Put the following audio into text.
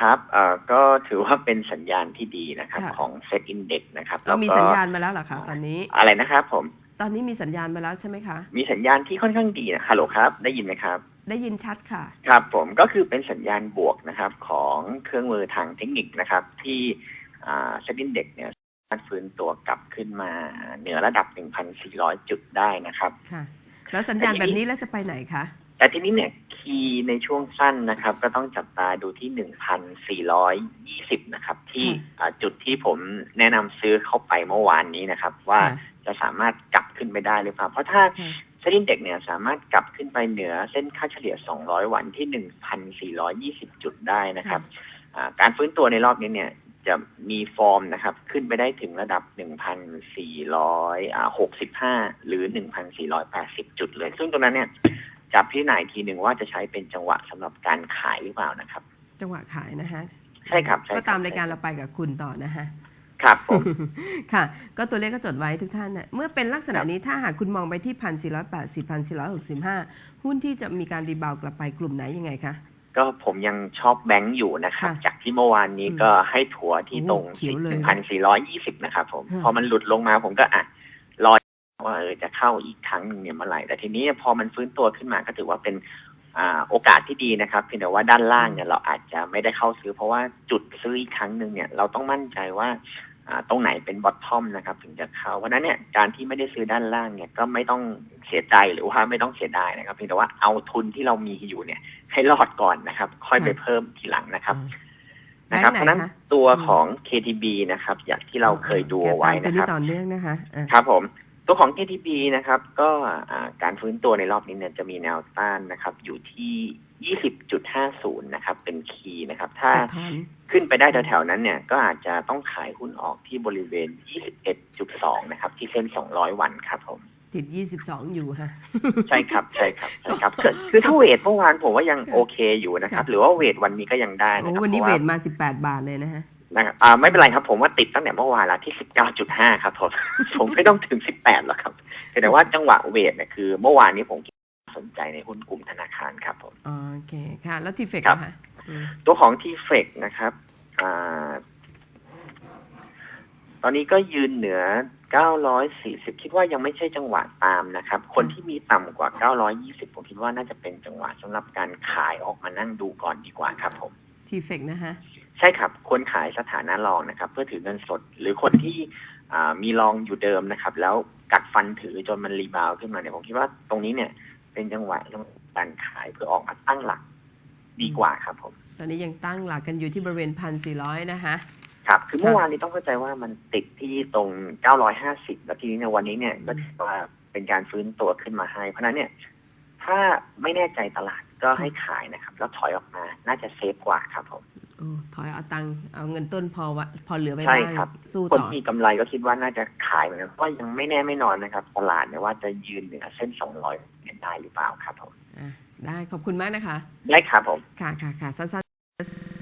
ครับเอ่อก็ถือว่าเป็นสัญญาณที่ดีนะครับ ค่ะ ของ Set Index นะครับก็มีแล้วสัญญาณมาแล้วเหรอคะตอนนี้ อะไรนะครับผม ตอนนี้มีสัญญาณมาแล้วใช่ไหมคะ มีสัญญาณที่ค่อนข้างดีนะฮัลโหลครับ ได้ยินไหมครับ ได้ยินชัดค่ะ ครับผมก็คือเป็นสัญญาณบวกนะครับของเครื่องมือทางเทคนิคนะครับ ที่อ่า Set Index เนี่ยสามารถฟื้นตัวกลับขึ้นมาเหนือระดับ 1,400 จุดได้นะครับ ค่ะ แล้วสัญญาณแบบนี้แล้วจะไปไหนคะ แต่ทีนี้เนี่ย คีย์ในช่วงสั้นนะครับ ก็ต้องจับตาดูที่1,420นะครับ ที่ค่ะอ่าจุดที่ผมแนะนำซื้อเข้าไปเมื่อวานนี้นะครับ ว่าค่ะจะสามารถกลับขึ้นไปได้หรือเปล่า เพราะถ้าค่ะเส้นเด็กเนี่ยสามารถกลับขึ้นไปเหนือเส้นค่าเฉลี่ย 200 วันที่ 1,420 จุดได้นะครับอ่าการฟื้นตัวในรอบนี้เนี่ยจะมีฟอร์มนะครับ ขึ้นไปได้ถึงระดับ 1,465 หรือ 1,480 จุดเลย ซึ่งตรงนั้นเนี่ย จะพิจารณาอีกทีหนึ่งว่าจะใช้เป็นจังหวะสำหรับการขายหรือเปล่านะครับ จังหวะขายนะคะใช่ครับใช่ครับก็ตามรายการเราไปกับคุณต่อนะคะครับผมค่ะ ก็ตัวเลขก็จดไว้ทุกท่านนะเมื่อเป็นลักษณะนี้ถ้าหากคุณมองไปที่พันสี่ร้อยแปดสิบพันสี่ร้อยหกสิบห้าหุ้นที่จะมีการรีบาวด์กลับไปกลุ่มไหนยังไงคะก็ผมยังชอบแบงค์อยู่นะครับค่ะจากที่เมื่อวานนี้อืมก็ให้ถัวที่ตรงโอ้เขียวเลยหนึ่งพันสี่ร้อยยี่สิบนะครับผมค่ะพอมันหลุดลงมาผมก็อะรอ ว่าเออจะเข้าอีกครั้งหนึ่งเนี่ยเมื่อไหร่แต่ทีนี้พอมันฟื้นตัวขึ้นมาก็ถือว่าเป็นอ่าโอกาสที่ดีนะครับเพียงแต่ว่าด้านล่างเนี่ยเราอาจจะไม่ได้เข้าซื้อ เพราะว่าจุดซื้ออีกครั้งหนึ่งเนี่ยเราต้องมั่นใจว่าอ่าตรงไหนเป็นบอททอมนะครับ ถึงจะเข้าเพราะฉะนั้นเนี่ยการที่ไม่ได้ซื้อด้านล่างเนี่ยก็ไม่ต้องเสียใจหรือว่าไม่ต้องเสียดายนะครับเพียงแต่ว่าเอาทุนที่เรามีอยู่เนี่ย ให้รอดก่อนนะครับ ค่อยไปเพิ่มทีหลังนะครับแบงนะครับค์เพไหนราะฉะนั้นคะตัวอืมของ KTB นะครับ อย่างที่เราเคยดูเอาไว้แกตามตัวนะคนี้รับต่อเนื่องนะคะอะครับผม ตัวของ KTB นะครับ ก็อ่าการฟื้นตัวในรอบนี้เนี่ยจะมีแนวต้านนะครับ อยู่ที่20.50นะครับ เป็นคีย์นะครับ ถ้าตัดถอนขึ้นไปได้แถวๆนั้นเนี่ย ก็อาจจะต้องขายหุ้นออกที่บริเวณ21.2นะครับ ที่เส้น200วันครับผมจิตยี่สิบสองอยู่ฮะใช่ครับใช่ครับใช่ครับคือคือถ้าเวทเมื่อวานผมว่ายังโอเคอยู่นะครับค่ะหรือว่าเวทวันนี้ก็ยังได้นะโอ้ครับวันนี้พเวราะาทมาสิบแปดบาทเลยนะฮะ นะครับอ่าไม่เป็นไรครับ ผมว่าติดตั้งแต่เมื่อวานแล้วที่19.5ครับผมผมไม่ต้องถึง18หรอกครับแต่ว่าจังหวะเวทเนี่ยคือ เมื่อวานนี้ผมสนใจในหุ้นกลุ่มธนาคารครับผมอ๋อโอเคค่ะ แล้วทีเฟกครับนะคะอืมตัวของทีเฟกนะครับอ่าตอนนี้ก็ยืนเหนือ 940 คิดว่ายังไม่ใช่จังหวะตามนะครับ คนที่มีต่ำกว่า 920 ผมคิดว่าน่าจะเป็นจังหวะสำหรับการขายออกมานั่งดูก่อนดีกว่าครับผม ทีเฟกนะคะ ใช่ครับควรขายสถานะรองนะครับ เพื่อถือเงินสด หรือคนที่อ่ามีรองอยู่เดิมนะครับ แล้วกัดฟันถือจนมันรีบาวด์ขึ้นมาเนี่ยผมคิดว่าตรงนี้เนี่ย เป็นจังหวะของการขายเพื่อออกมาตั้งหลักดีกว่าครับผมตอนนี้ยังตั้งหลักกันอยู่ที่บริเวณพันสี่ร้อยนะคะครับคือเมื่อวานนี้ต้องเข้าใจว่ามันติดที่ตรง 950 แล้วทีนี้เนี่ยวันนี้เนี่ยก็ถือว่าเป็นการฟื้นตัวขึ้นมาให้ เพราะฉะนั้นเนี่ย ถ้าไม่แน่ใจตลาดก็ให้ขายนะครับ แล้วถอยออกมา น่าจะเซฟกว่าครับผม โอ้ถอยเอาตังค์เอาเงินต้นพอวะพอเหลือไว้ใช่บ้างครับสู้คนต่อมีกำไรก็คิดว่าน่าจะขายเหมือนกันเพราะว่ายังไม่แน่ไม่นอนนะครับ ตลาดเนี่ยว่าจะยืนเหนือเส้น200เนี่ยได้หรือเปล่าครับผมอะได้ขอบคุณมากนะคะ ได้ครับผม ค่ะค่ะค่ะสั้นๆ